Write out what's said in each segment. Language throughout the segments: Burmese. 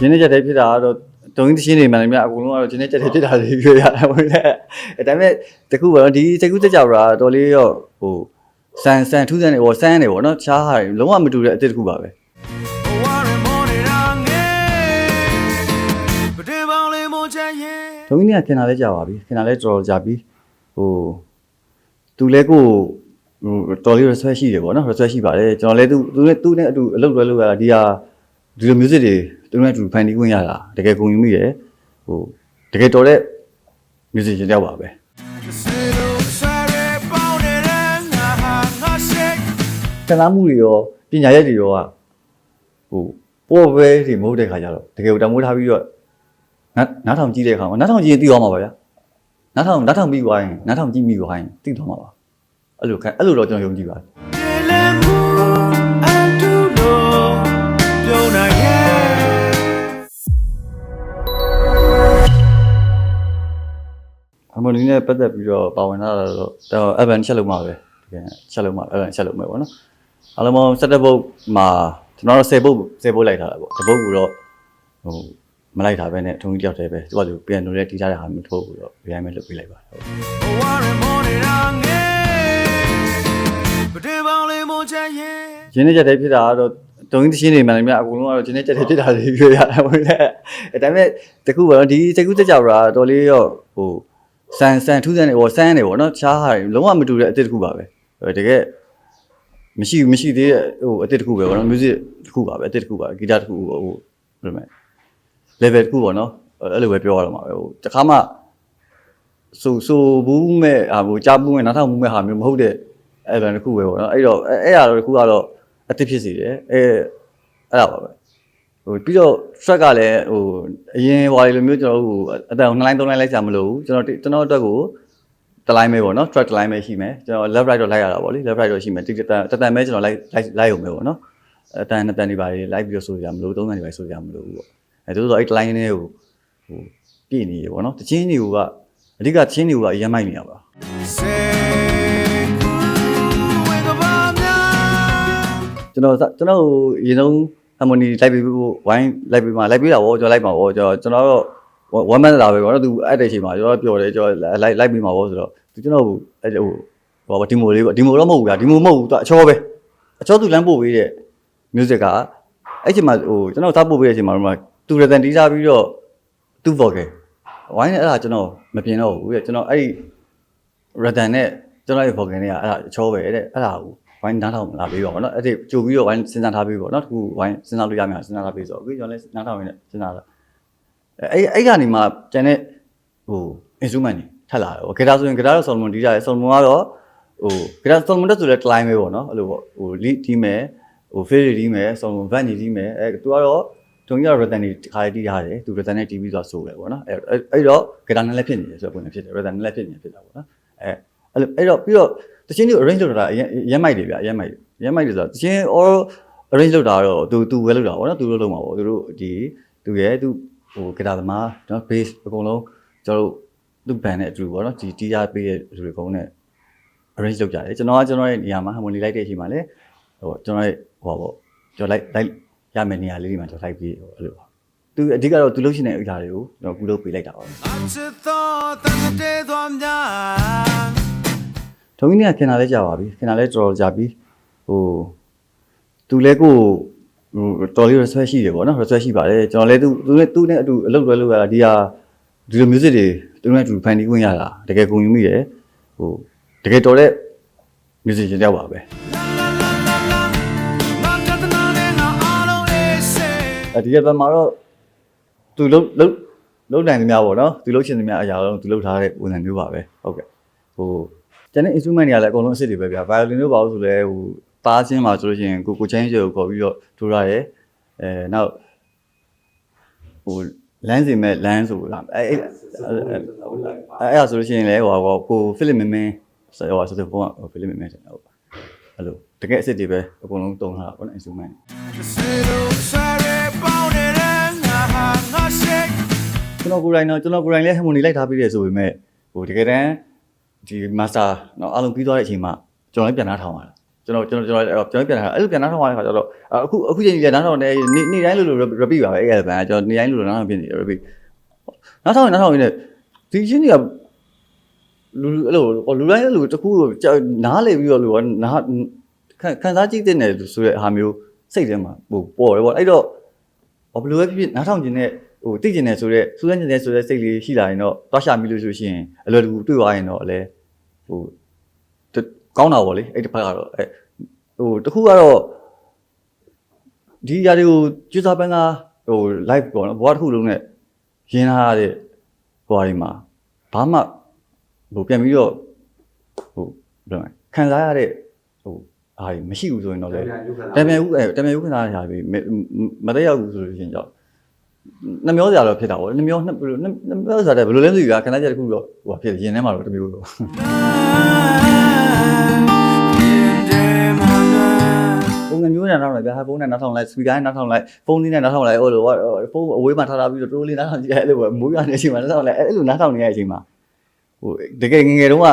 ရင်းနှီးချက်တွေဖြစ်တာကတော့တုံးကြီးတချင်းတွေမှန်တယ်မြအကုန်လုံးကတော့ရင်းနှီးချက်တွေဖြစ်တာတွေပြောရတယ်ဟုတ်တယ်အဲဒါပေမဲ့တခုပေါ့နော်ဒီတခုတက်ကြတာတော်လေးတော့ဟိုဆန်ဆန်ထူးဆန်းနေပေါ့ဆန်းနေပေါ့နော်ချားဟာတွေလုံးဝမတူတဲ့အစ်စ်တစ်ခုပါပဲဝါရမောနေတာငယ်ပတေပေါင်းလေးမချရဲ့တုံးကြီးကခင်တာလဲကြာပါပြီခင်တာလဲတော်တော်ကြာပြီဟိုသူလဲကိုဟိုတော်လေး research ရှိတယ်ပေါ့နော် research ရှိပါတယ်ကျွန်တော်လဲသူသူနဲ့သူနဲ့အတူအလုပ်လွဲလို့ရတာဒီဟာ ဒီလို music တွေသူနဲ့အတူဖန်တီးခွင့်ရတာတကယ်ဂုဏ်ယူမိတယ်ဟိုတကယ်တော်တဲ့ music ရှင်တယောက်ပါပဲစေလို့ဆရဲပေါင်းနေတဲ့ငါဟာငါရှိခံစားမှုတွေရောပညာရက်တွေရောကဟိုပေါ်ပဲတွေမဟုတ်တဲ့ခါကျတော့တကယ်ကိုတမိုးထားပြီးတော့နားနားထောင်ကြည့်တဲ့အခါမှာနားထောင်ကြည့်ရင်သိသွားမှာပါဗျာနားထောင်နားထောင်ပြီးသွားရင်နားထောင်ကြည့်ပြီးသွားရင်သိသွားမှာပါအဲ့လိုခံအဲ့လိုတော့ကျွန်တော်ယုံကြည်ပါတယ် ဟာမိုနီနဲ့ပတ်သက်ပြီးတော့ပါဝင်လာတာတော့တော့အဗန်ချက်လုံးမှာပဲတကယ်ချက်လုံးမှာအဗန်ချက်လုံးမှာပေါ့နော်အားလုံးပေါင်း17ပုတ်မှာကျွန်တော်တို့10ပုတ်10ပုတ်လိုက်ထားတာပေါ့တစ်ပုတ်ကတော့ဟိုမလိုက်တာပဲနဲ့ထုံးကြီးတယောက်တည်းပဲသူကသူပြန်လို့လည်းတီးထားတဲ့ဟာမျိုးထိုးပြီးတော့ရိုင်းမဲ့လုပ်ပေးလိုက်ပါတယ်ဟုတ်ဝါရမောနေတာငယ်ပတေပေါင်းလေးမချရဲ့ရင်းနှီးချက်တွေဖြစ်တာကတော့တုံးကြီးတချင်းတွေမှန်တယ်မြအကုန်လုံးကတော့ရင်းနှီးချက်တွေဖြစ်တာတွေပြောရတယ်ဟုတ်တယ်အဲဒါပေမဲ့တခုပေါ့နော်ဒီတခုတက်ကြတာတော်လေးတော့ဟို ဆန်ဆန်ထူးဆန်းနေပေါ့ဆန်းနေပေါ့နော်ချားဟာတွေလုံးဝမတူတဲ့အစ်စ်တစ်ခုပါပဲအဲတကယ်မရှိဘူးမရှိသေးတဲ့ဟိုအစ်စ်တစ်ခုပဲပေါ့နော် music တစ်ခုပါပဲအစ်စ်တစ်ခုပါဂီတတစ်ခုဟိုဘယ်လိုလဲ level တစ်ခုပေါ့နော်အဲ့လိုပဲပြောရတော့မှာပဲဟိုတခါမှဆိုဆိုဘူးမဲ့ဟာဟိုကြားဘူးမဲ့နောက်ထောင်ဘူးမဲ့ဟာမျိုးမဟုတ်တဲ့ event တစ်ခုပဲပေါ့နော်အဲ့တော့အဲ့အဲ့ဟာတော့တစ်ခုကတော့အသစ်ဖြစ်စီတယ်အဲအဲ့ဒါပါပဲ ဟိုပြီးတော့ track ကလည်းဟိုအရင်ဟွာလိုမျိုးကျွန်တော်တို့အတန်နှစ်လိုင်းသုံးလိုင်းလိုက်ကြမလို့ကျွန်တော်ကျွန်တော်အတွက်ကိုတစ်လိုင်းပဲပေါ့နော် track တစ်လိုင်းပဲရှိမယ်ကျွန်တော် left right တော့လိုက်ရတာပေါ့လေ left right တော့ရှိမယ်တိတန်တတန်ပဲကျွန်တော်လိုက်လိုက်လိုက်ရုံပဲပေါ့နော်အတန်နှစ်တန်တွေပါလိုက်ပြီးတော့ဆိုကြမလို့သုံးတန်တွေပါဆိုကြမလို့ပေါ့အဲတို့ဆိုအဲ့တစ်လိုင်းနဲ့ကိုဟိုပြည့်နေရပေါ့နော်တချင်းတွေကအဓိကတချင်းတွေကအရင်မိုက်နေရပါစေကူဝေကဘာများကျွန်တော်စကျွန်တော်ရေလုံး harmony လိုက်ပြီးဖို့ဝိုင်းလိုက်ပြီးမှလိုက်ပြီးတာဗောကျွန်တော်လိုက်ပါဗောကျွန်တော်ကျွန်တော်တော့ one man တာပဲဗောနော်သူအဲ့တဲ့အချိန်မှာကျွန်တော်ပြောတယ်ကျွန်တော်လိုက်လိုက်ပြီးမှာဗောဆိုတော့သူကျွန်တော်အဲ့ဟိုဟိုဒီမိုလေးဗောဒီမိုတော့မဟုတ်ဘူးဗျာဒီမိုမဟုတ်ဘူးသူအချောပဲအချောသူလမ်းပို့ပေးတဲ့ music ကအဲ့ချိန်မှာဟိုကျွန်တော်စားပို့ပေးတဲ့အချိန်မှာတော့သူရတန်တီးစားပြီးတော့သူ vocal ဝိုင်းနဲ့အဲ့ဒါကျွန်တော်မပြင်တော့ဘူးပြကျွန်တော်အဲ့ဒီရတန်နဲ့ကျွန်တော်ရဲ့ vocal နဲ့ကအဲ့ဒါအချောပဲတဲ့အဲ့ဒါကို ဝိုင်းနားထောင်လာပေးပါဘောနော်အဲ့ဒီကြိုပြီးတော့ဝိုင်းစဉ်းစားထားပေးပေါ့နော်တခုဝိုင်းစဉ်းစားလို့ရမှာစဉ်းစားထားပေးဆိုတော့အခုကျွန်တော်လည်းနားထောင်ရင်းနဲ့စဉ်းစားတာအဲ့အဲ့ကနေမှကျန်တဲ့ဟို instrument တွေထပ်လာတယ်ဟိုဂီတာဆိုရင်ဂီတာတော့ Solomon တီးကြတယ် Solomon ကတော့ဟိုဂီတာ Solomon တက်ဆိုလဲ climb ပဲပေါ့နော်အဲ့လိုပေါ့ဟို lead တီးမယ်ဟို fail တီးမယ် Solomon van တီးမယ်အဲ့သူကတော့တုံကြီးကတော့ Ratan တွေတစ်ခါလေးတီးထားတယ်သူ Ratan နဲ့တီးပြီးသွားဆိုတယ်ပေါ့နော်အဲ့အဲ့တော့ဂီတာနဲ့လည်းဖြစ်နေတယ်ဆိုတော့ပုံနဲ့ဖြစ်တယ် Ratan နဲ့လည်းဖြစ်နေဖြစ်တာပေါ့နော်အဲ့အဲ့လိုအဲ့တော့ပြီးတော့ တချင်းတွေ arrange လုပ်တာအရင်ရမ်းမိုက်တယ်ဗျာရမ်းမိုက်ရမ်းမိုက်တယ်ဆိုတော့တချင်း all arrange လုပ်တာတော့သူသူပဲလုပ်တာပေါ့နော်သူတို့လုပ်မှာပေါ့သူတို့ဒီသူရဲ့သူဟိုဂီတာသမားနော် bass အကုန်လုံးကျွန်တော်တို့သူ့ band နဲ့အတူပေါ့နော်ဒီတီးရပေးတဲ့လူတွေအကုန်နဲ့ arrange လုပ်ကြတယ်ကျွန်တော်ကကျွန်တော်ရဲ့နေရာမှာ harmony လိုက်တဲ့အချိန်မှာလည်းဟိုကျွန်တော်ရဲ့ဟိုပါပေါ့ကျွန်တော်လိုက်လိုက်ရမယ့်နေရာလေးတွေမှာကျွန်တော်လိုက်ပြီးဟိုအဲ့လိုပါသူအဓိကတော့သူလုပ်ရှင်တဲ့အရာတွေကိုကျွန်တော်ကူလုပ်ပေးလိုက်တာပါ ထုံးကြီးကခင်တာလဲကြာပါပြီခင်တာလဲတော်တော်ကြာပြီဟိုသူလဲကိုဟိုတော်လေး research ရှိတယ်ပေါ့နော် research ရှိပါတယ်ကျွန်တော်လဲသူသူနဲ့သူနဲ့အတူအလုပ်လွဲလို့ရတာဒီဟာဒီလို music တွေသူနဲ့အတူဖန်တီးခွင့်ရတာတကယ်ဂုဏ်ယူမိတယ်ဟိုတကယ်တော်တဲ့ music ရှင်တယောက်ပါပဲလာလာလာလာလာငါကတနာနဲ့ငါအားလုံးအေးစေအဲဒီကဘက်မှာတော့သူလုံးလုံးလုံးနိုင်သမျှပေါ့နော်သူလုံးချင်သမျှအရာလုံးသူလုံးထားတဲ့ပုံစံမျိုးပါပဲဟုတ်ကဲ့ဟို ကျန်တဲ့ instrument တွေကလည်းအကုန်လုံးအစ်စ်တွေပဲဗျာ violin တို့ပါလို့ဆိုလဲဟိုတားချင်းမှာဆိုလို့ရှိရင်ကိုကိုချမ်းကျေကိုခေါ်ပြီးတော့ထိုးရတယ်အဲနောက်ဟိုလမ်းစီမဲ့လမ်းဆိုလားအဲအဲအဲအဲဆိုလို့ရှိရင်လည်းဟိုဟိုကိုဖိလစ်မင်းမင်းဆိုဟိုဆိုတော့ဟိုဖိလစ်မင်းမင်းဟုတ်အဲ့လိုတကယ်အစ်စ်တွေပဲအကုန်လုံးတုံးထားတာပေါ့နော် instrument တွေစေလို့ဆရဲပေါင်းနေတဲ့ငါဟာငါရှိကျွန်တော်ကိုယ်တိုင်တော့ကျွန်တော်ကိုယ်တိုင်လည်း harmony လိုက်ထားပြီးတယ်ဆိုပေမဲ့ဟိုတကယ်တမ်း ဒီ master เนาะအားလုံးပြီးသွားတဲ့အချိန်မှာကျွန်တော်လည်းပြန်နှားထောင်ရတာ ကျွန်တော်ကျွန်တော်ကျွန်တော်ကျွန်တော်ပြန်ထားအဲ့လိုပြန်နားထောင်ရတဲ့ခါကျတော့အခုအခုချိန်ကြီးလည်းနားထောင်နေနေ့နေ့တိုင်းလိုလို repeat ပါပဲအဲ့ဒါကျွန်တော်နေ့တိုင်းလိုလိုနားထောင်ဖြစ်နေ repeat နားထောင်နားထောင်နေဒီချင်းတွေကလူအဲ့လိုလူတိုင်းအဲ့လိုတခုနားလေပြီးတော့လူကနားခံခံစားကြည့်တဲ့နယ်ဆိုတဲ့ဟာမျိုးစိတ်ထဲမှာဟိုပေါ်တယ်ပေါ့အဲ့တော့ဘယ်လိုပဲဖြစ်ဖြစ်နားထောင်ခြင်းနဲ့ ဟိုသိကျင်တယ်ဆိုတော့စူးစမ်းကျင်တယ်ဆိုတဲ့စိတ်လေးရှိလာရင်တော့တွားရှာမိလို့ဆိုရှင်အလွယ်တကူတွေ့သွားရင်တော့လည်းဟိုကောင်းတာပေါ့လေအဲ့တစ်ဖက်ကတော့အဲဟိုတခုကတော့ဒီຢာတွေကိုကျွစားပန်းကဟို live ပေါ့နော်ဘဝတစ်ခုလုံးနဲ့ရင်းထားတဲ့ဟိုဟာဒီမှာဘာမှဟိုပြန်ပြီးတော့ဟိုဘယ်လိုလဲခံစားရတဲ့ဟိုအားမရှိဘူးဆိုရင်တော့လေတမန်ဦးအဲတမန်ဦးခဏရပြီမမတက်ရောက်ဘူးဆိုလို့ရှိရင်ကြောက် နှမျောစရာတော့ဖြစ်တာပေါ့နှမျောနှဘယ်လိုနှမျောစရာတဲ့ဘယ်လိုလဲမသိဘူးကခဏချက်တစ်ခုတော့ဟိုဖြစ်ရင်ထဲမှာတော့တစ်မျိုးတော့ပုံစံမျိုးနဲ့နောက်ထောင်လိုက်ဗျာဖုန်းနဲ့နောက်ထောင်လိုက်စပီကာနဲ့နောက်ထောင်လိုက်ဖုန်းလေးနဲ့နောက်ထောင်လိုက်ဟိုလိုဖုန်းအဝေးမှာထားထားပြီးတော့တိုးလေးနောက်ထောင်ကြည့်အဲ့လိုပဲမိုးရွာနေတဲ့အချိန်မှာနောက်ထောင်လိုက်အဲ့လိုနောက်ထောင်နေတဲ့အချိန်မှာဟိုတကယ်ငငယ်တုန်းက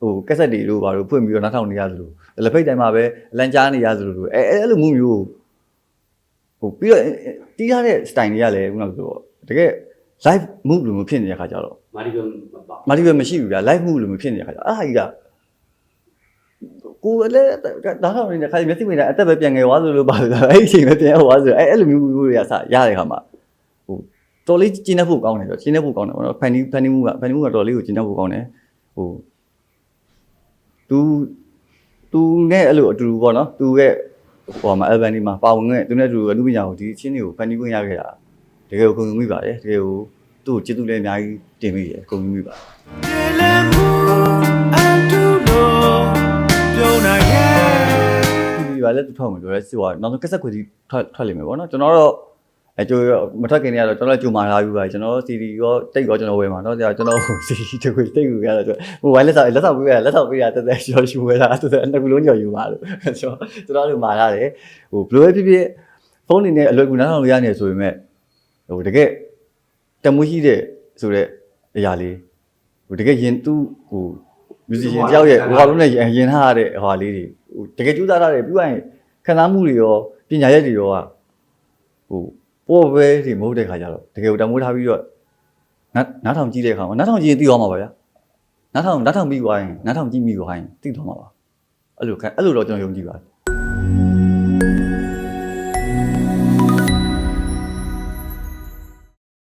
ဟိုကက်ဆက်တွေတို့ဘာလို့ဖွင့်ပြီးတော့နောက်ထောင်နေရသလိုလက်ဖိတ်တိုင်းမှာပဲလန်ကြားနေရသလိုလိုအဲအဲ့လိုမျိုးမျိုးဟိုပြီးတော့တီးရတဲ့ style တွေကလည်းခုနကဆိုတော့တကယ် live move လိုမျိုးဖြစ်နေတဲ့ခါကျတော့ မာဒီကမပါ မာတီပဲမရှိဘူးဗျာ live move လိုမျိုးဖြစ်နေတဲ့ခါကျတော့အားကြီးကကိုယ်လည်းဒါတော့နေတဲ့ခါကျမျက်စိဝင်တဲ့အသက်ပဲပြန်ငယ်သွားသလိုပါဆိုတော့အဲ့ဒီအချိန်ပဲပြန်ရောက်သွားဆိုတော့အဲ့အဲ့လိုမျိုးမျိုးတွေကစရတဲ့ခါမှာဟိုတော်လေးကျင်းနေဖို့ကောင်းတယ်ဗျကျင်းနေဖို့ကောင်းတယ်ဘောနော်ဖန်နီဖန်နီမှုကဖန်နီမှုကတော်လေးကိုကျင်းနေဖို့ကောင်းတယ်ဟို तू तू နဲ့အဲ့လိုအတူတူပေါ့နော် तू ရဲ့ ဟိုမှာ Alban ဒီမှာပါဝင်ခဲ့သူနဲ့အတူတူအမှုပညာကိုဒီအချင်းတွေကိုဖန်တီးခွင့်ရခဲ့တာတကယ်ကိုခုံမိပါတယ်တကယ်ကိုသူ့ကိုကျေးဇူးလည်းအများကြီးတင်မိတယ်ခုံမိပါတယ်ဒီပါလဲသူထောက်မယ်ပြောရဲစစ်သွားနောက်ဆုံးကက်ဆက်ခွေကြီးထွက်ထွက်လိမ့်မယ်ပေါ့နော်ကျွန်တော်တော့ အဲကြိုမထွက်ခင်တည်းကတော့ကျွန်တော်လည်းကြိုမာလာပြီးပါကျွန်တော် CD ရောတိတ်ရောကျွန်တော်ဝယ်မှာเนาะကြာကျွန်တော် CD တခွေတိတ်ကိုရတော့ဟိုဝိုင်းလက်ဆောင်လက်ဆောင်ပေးရလက်ဆောင်ပေးရတက်တက်ရောရှူဝဲတာတက်တက်နှစ်ခုလုံးညော်ယူပါလို့ကျွန်တော်ကျွန်တော်တို့မာရတယ်ဟိုဘယ်လိုပဲဖြစ်ဖြစ်ဖုန်းနေနဲ့အလွယ်ကူနားထောင်လို့ရနေဆိုပေမဲ့ဟိုတကယ်တမွေးရှိတဲ့ဆိုတဲ့အရာလေးဟိုတကယ်ရင်သူ့ဟို musician တယောက်ရဲ့ဟိုဟာလုံးနဲ့ရင်ထားရတဲ့ဟိုဟာလေးတွေဟိုတကယ်ကြိုးစားထားတယ်ပြီးရင်ခံစားမှုတွေရောပညာရက်တွေရောကဟို ပေါ်ပဲဒီမဟုတ်တဲ့ခါကျတော့တကယ်ကိုတမိုးထားပြီးတော့နားနားထောင်ကြည့်တဲ့အခါမှာနားထောင်ကြည့်ရင်သိသွားမှာပါဗျာနားထောင်နားထောင်ပြီးသွားရင်နားထောင်ကြည့်ပြီးသွားရင်သိသွားမှာပါအဲ့လိုခံအဲ့လိုတော့ကျွန်တော်ယုံကြည်ပါတယ်